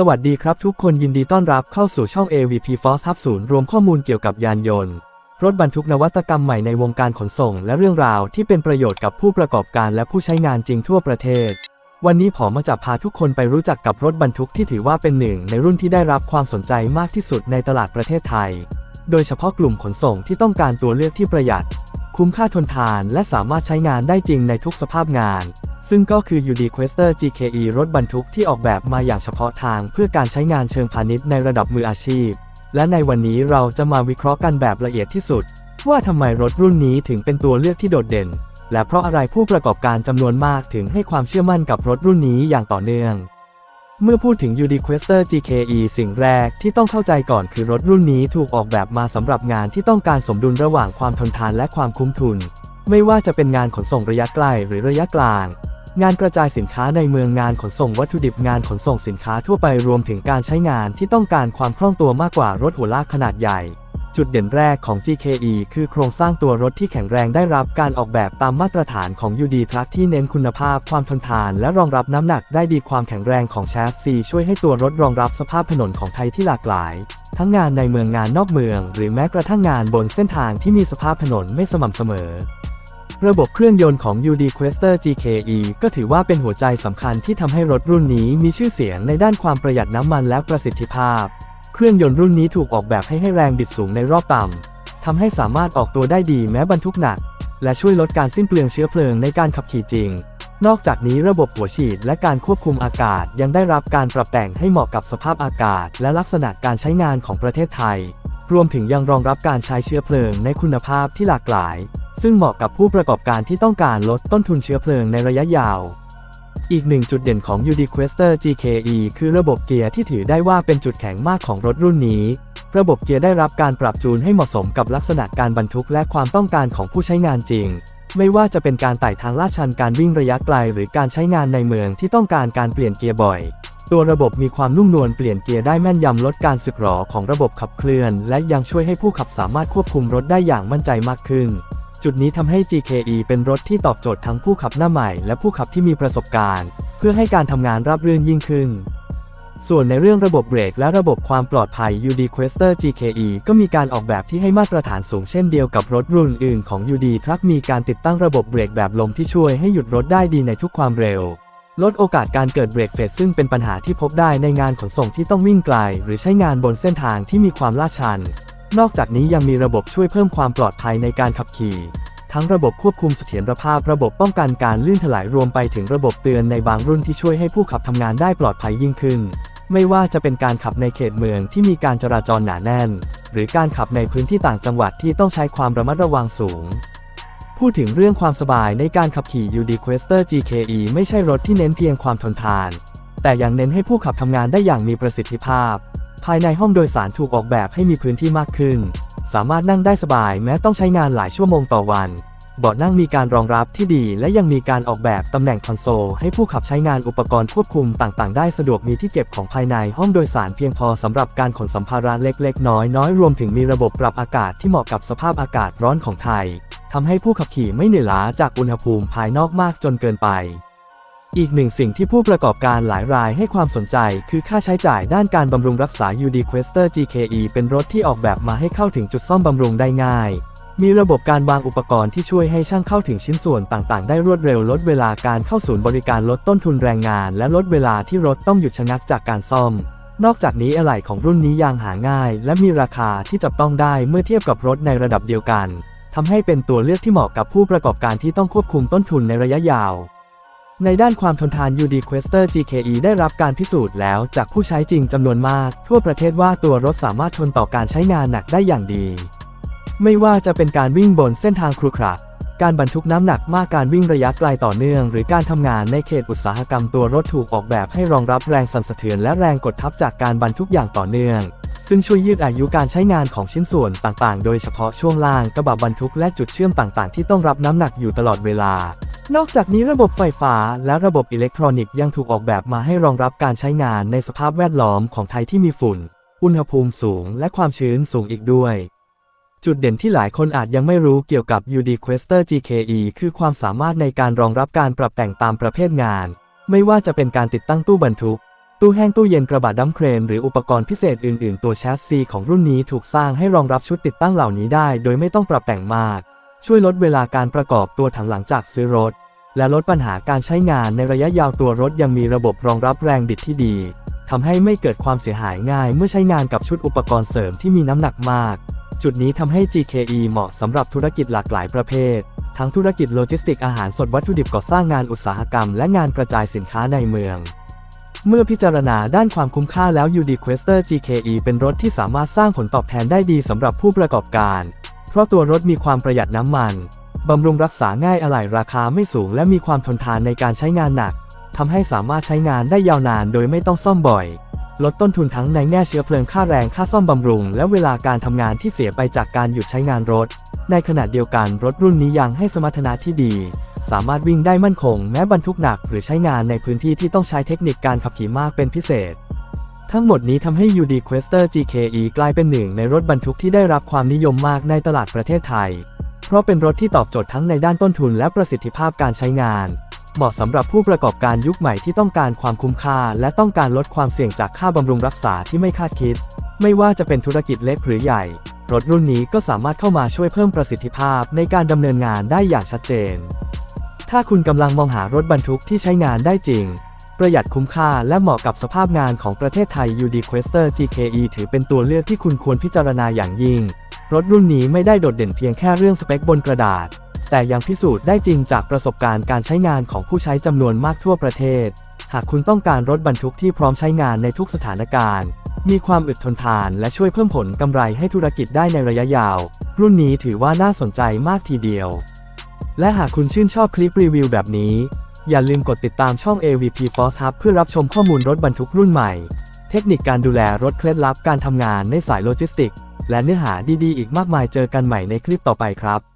สวัสดีครับทุกคนยินดีต้อนรับเข้าสู่ช่อง AVP Force Hub ศูนย์รวมข้อมูลเกี่ยวกับยานยนต์ รถบรรทุกนวัตกรรมใหม่ในวงการขนส่ง และเรื่องราวที่เป็นประโยชน์กับผู้ประกอบการและผู้ใช้งานจริงทั่วประเทศ วันนี้ผมมาจะพาทุกคนไปรู้จักกับรถบรรทุกที่ถือว่าเป็นหนึ่งในรุ่นที่ได้รับความสนใจมากที่สุดในตลาดประเทศไทย โดยเฉพาะกลุ่มขนส่งที่ต้องการตัวเลือกที่ประหยัด คุ้มค่าทนทาน และสามารถใช้งานได้จริงในทุกสภาพงาน ซึ่งก็คือ UD Quester GKE รถบรรทุกที่ออกแบบมาอย่างเฉพาะทางเพื่อการใช้งานเชิงพาณิชย์ในระดับมืออาชีพ และในวันนี้เราจะมาวิเคราะห์กันแบบละเอียดที่สุด ว่าทำไมรถรุ่นนี้ถึงเป็นตัวเลือกที่โดดเด่น และเพราะอะไรผู้ประกอบการจำนวนมากถึงให้ความเชื่อมั่นกับรถรุ่นนี้อย่างต่อเนื่อง เมื่อพูดถึง UD Quester GKE สิ่งแรกที่ต้องเข้าใจก่อนคือรถรุ่นนี้ถูกออกแบบมาสำหรับงานที่ต้องการสมดุลระหว่างความทนทานและความคุ้มทุน ไม่ว่าจะเป็นงานขนส่งระยะใกล้หรือระยะกลาง งานกระจายสินค้าในเมืองงานขนส่งวัตถุดิบงานขนส่งสินค้าทั่วไปรวมถึงการใช้งานที่ต้องการความคล่องตัวมากกว่ารถหัวลากขนาดใหญ่ จุดเด่นแรกของ GKE คือโครงสร้างตัวรถที่แข็งแรงได้รับการออกแบบตามมาตรฐานของ UD Truck ที่เน้นคุณภาพความทนทาน และรองรับน้ำหนักได้ดีความแข็งแรงของแชสซีช่วยให้ตัวรถรองรับสภาพถนนของไทยที่หลากหลาย ทั้งงานในเมืองงานนอกเมือง หรือแม้กระทั่งงานบนเส้นทางที่มีสภาพถนนไม่สม่ำเสมอ ระบบเครื่องยนต์ของ UD Quester GKE ก็ถือว่าเป็นหัวใจสำคัญที่ทำให้รถรุ่นนี้มีชื่อเสียงในด้านความประหยัดน้ำมันและประสิทธิภาพ เครื่องยนต์รุ่นนี้ถูกออกแบบให้ให้แรงบิดสูงในรอบต่ำทำให้สามารถออกตัวได้ดีแม้บรรทุกหนัก และช่วยลดการสิ้นเปลืองเชื้อเพลิงในการขับขี่จริง นอกจากนี้ระบบหัวฉีดและการควบคุมอากาศยังได้รับการปรับแต่งให้เหมาะกับสภาพอากาศ และลักษณะการใช้งานของประเทศไทย รวมถึงยังรองรับการใช้เชื้อเพลิงในคุณภาพที่หลากหลาย ซึ่งเหมาะกับผู้ประกอบการที่ต้องการลดต้นทุนเชื้อเพลิงในระยะยาว อีกหนึ่งจุดเด่นของ UD Quester GKE คือระบบเกียร์ที่ถือได้ว่าเป็นจุดแข็งมากของรถรุ่นนี้ ระบบเกียร์ได้รับการปรับจูนให้เหมาะสมกับลักษณะการบรรทุกและความต้องการของผู้ใช้งานจริง ไม่ว่าจะเป็นการไต่ทางลาดชันการวิ่งระยะไกล หรือการใช้งานในเมืองที่ต้องการการเปลี่ยนเกียร์บ่อยตัวระบบมีความนุ่มนวลเปลี่ยนเกียร์ได้แม่นยำลดการสึกหรอของระบบขับเคลื่อน และยังช่วยให้ผู้ขับสามารถควบคุมรถได้อย่างมั่นใจมากขึ้น จุดนี้ทำให้ GKE เป็นรถที่ตอบโจทย์ทั้งผู้ขับหน้าใหม่ และผู้ขับที่มีประสบการณ์ เพื่อให้การทำงานราบรื่นยิ่งขึ้น ส่วนในเรื่องระบบเบรกและระบบความปลอดภัย UD Quester GKE ก็มีการออกแบบที่ให้มาตรฐานสูงเช่นเดียวกับรถรุ่นอื่นของ UD Truck มีการติดตั้งระบบเบรกแบบลมที่ช่วยให้หยุดรถได้ดีในทุกความเร็วลดโอกาสการเกิดเบรกเฟดซึ่งเป็นปัญหาที่พบได้ในงานขนส่งที่ต้องวิ่งไกล หรือใช้งานบนเส้นทางที่มีความลาดชัน นอกจากนี้ยังมีระบบช่วยเพิ่มความปลอดภัยในการขับขี่ ทั้งระบบควบคุมเสถียรภาพระบบป้องกันการลื่นถลายรวมไปถึงระบบเตือนในบางรุ่นที่ช่วยให้ผู้ขับทำงานได้ปลอดภัยยิ่งขึ้น ไม่ว่าจะเป็นการขับในเขตเมืองที่มีการจราจรหนาแน่น หรือการขับในพื้นที่ต่างจังหวัดที่ต้องใช้ความระมัดระวังสูง พูดถึงเรื่องความสบายในการขับขี่ UD Quester GKE ไม่ใช่รถที่เน้นเพียงความทนทาน แต่ยังเน้นให้ผู้ขับทำงานได้อย่างมีประสิทธิภาพ ภายในห้องโดยสารถูกออกแบบให้มีพื้นที่มากขึ้น สามารถนั่งได้สบายแม้ต้องใช้งานหลายชั่วโมงต่อวัน เบาะนั่งมีการรองรับที่ดี และยังมีการออกแบบตำแหน่งคอนโซลให้ผู้ขับใช้งานอุปกรณ์ควบคุมต่าง ๆ ได้สะดวกมีที่เก็บของภายในห้องโดยสารเพียงพอสำหรับการขนสัมภาระเล็ก ๆ น้อยๆรวมถึงมีระบบปรับอากาศที่เหมาะกับสภาพอากาศร้อนของไทยทำให้ผู้ขับขี่ไม่เหนื่อยล้าจากอุณหภูมิภายนอกมากจนเกินไป อีกหนึ่งสิ่งที่ผู้ประกอบการหลายรายให้ความสนใจ คือค่าใช้จ่ายด้านการบำรุงรักษา UD Quester GKE เป็นรถที่ออกแบบมาให้เข้าถึงจุดซ่อมบำรุงได้ง่าย มีระบบการวางอุปกรณ์ที่ช่วยให้ช่างเข้าถึงชิ้นส่วนต่างๆ ได้รวดเร็วลดเวลาการเข้าศูนย์บริการลดต้นทุนแรงงาน และลดเวลาที่รถต้องหยุดชะงักจากการซ่อม นอกจากนี้อะไหล่ของรุ่นนี้ยางหาง่าย และมีราคาที่จับต้องได้เมื่อเทียบกับรถในระดับเดียวกันทำให้เป็นตัวเลือกที่เหมาะกับผู้ประกอบการที่ต้องควบคุมต้นทุนในระยะยาว ในด้านความทนทาน UD Quester GKE ได้รับการพิสูจน์แล้วจากผู้ใช้จริงจำนวนมาก ทั่วประเทศว่าตัวรถสามารถทนต่อการใช้งานหนักได้อย่างดี ไม่ว่าจะเป็นการวิ่งบนเส้นทางครุขระการบรรทุกน้ำหนักมากการวิ่งระยะไกลต่อเนื่อง หรือการทำงานในเขตอุตสาหกรรมตัวรถถูกออกแบบให้รองรับแรงสั่นสะเทือนและแรงกดทับจากการบรรทุกอย่างต่อเนื่อง ซึ่งช่วยยืดอายุการใช้งานของชิ้นส่วนต่างๆ โดยเฉพาะช่วงล่างกระบะบรรทุกและจุดเชื่อมต่างๆ ที่ต้องรับน้ำหนักอยู่ตลอดเวลา นอกจากนี้ระบบไฟฟ้าและระบบอิเล็กทรอนิกส์ยังถูกออกแบบมาให้รองรับการใช้งานในสภาพแวดล้อมของไทยที่มีฝุ่น อุณหภูมิสูง และความชื้นสูงอีกด้วย จุดเด่นที่หลายคนอาจยังไม่รู้เกี่ยวกับ UD Quester GKE คือความสามารถในการรองรับการปรับแต่งตามประเภทงาน ไม่ว่าจะเป็นการติดตั้งตู้บรรทุก ตู้แห้งตู้เย็นกระบะดัมเครนหรืออุปกรณ์พิเศษอื่น ๆ ตัวแชสซีของรุ่นนี้ถูกสร้างให้รองรับชุดติดตั้งเหล่านี้ได้ โดยไม่ต้องปรับแต่งมาก ช่วยลดเวลาการประกอบตัวถังหลังจากซื้อรถ และลดปัญหาการใช้งานในระยะยาวตัวรถยังมีระบบรองรับแรงบิดที่ดีทำให้ไม่เกิดความเสียหายง่ายเมื่อใช้งานกับชุดอุปกรณ์เสริมที่มีน้ำหนักมาก จุดนี้ทำให้ GKE เหมาะสำหรับธุรกิจหลากหลายประเภท ทั้งธุรกิจโลจิสติกอาหารสดวัตถุดิบก่อสร้างงานอุตสาหกรรม และงานกระจายสินค้าในเมือง เมื่อพิจารณาด้านความคุ้มค่าแล้ว UD Quester GKE เป็นรถที่สามารถสร้างผลตอบแทนได้ดีสำหรับผู้ประกอบการ เพราะตัวรถมีความประหยัดน้ำมัน บำรุงรักษาง่ายอะไหล่ราคาไม่สูง และมีความทนทานในการใช้งานหนักทำให้สามารถใช้งานได้ยาวนานโดยไม่ต้องซ่อมบ่อย ลดต้นทุนทั้งในแง่เชื้อเพลิงค่าแรงค่าซ่อมบำรุง และเวลาการทำงานที่เสียไปจากการหยุดใช้งานรถ ในขณะเดียวกันรถรุ่นนี้ยังให้สมรรถนะที่ดี สามารถวิ่งได้มั่นคงแม้บรรทุกหนักหรือใช้งานในพื้นที่ที่ต้องใช้เทคนิคการขับขี่มากเป็นพิเศษ ทั้งหมดนี้ทำให้ UD Quester GKE กลายเป็นหนึ่งในรถบรรทุกที่ได้รับความนิยมมากในตลาดประเทศไทย เพราะเป็นรถที่ตอบโจทย์ทั้งในด้านต้นทุนและประสิทธิภาพการใช้งาน เหมาะสำหรับผู้ประกอบการยุคใหม่ที่ต้องการความคุ้มค่า และต้องการลดความเสี่ยงจากค่าบำรุงรักษาที่ไม่คาดคิด ไม่ว่าจะเป็นธุรกิจเล็กหรือใหญ่รถรุ่นนี้ก็สามารถเข้ามาช่วยเพิ่มประสิทธิภาพในการดำเนินงานได้อย่างชัดเจน ถ้าคุณกำลังมองหารถบรรทุกที่ใช้งานได้จริง ประหยัดคุ้มค่าและเหมาะกับสภาพงานของประเทศไทย UD Quester GKE ถือเป็นตัวเลือกที่คุณควรพิจารณาอย่างยิ่ง รถรุ่นนี้ไม่ได้โดดเด่นเพียงแค่เรื่องสเปคบนกระดาษ แต่ยังพิสูจน์ได้จริงจากประสบการณ์การใช้งานของผู้ใช้จำนวนมากทั่วประเทศ หากคุณต้องการรถบรรทุกที่พร้อมใช้งานในทุกสถานการณ์มีความอึดทนทานและช่วยเพิ่มผลกำไรให้ธุรกิจได้ในระยะยาว รุ่นนี้ถือว่าน่าสนใจมากทีเดียว และหากคุณชื่นชอบคลิปรีวิวแบบนี้ อย่าลืมกดติดตามช่อง AVP Force Hub เพื่อรับชมข้อมูลรถบรรทุกรุ่นใหม่ เทคนิคการดูแลรถเคล็ดลับการทำงานในสายโลจิสติก และเนื้อหาดีๆ อีกมากมายเจอกันใหม่ในคลิปต่อไปครับ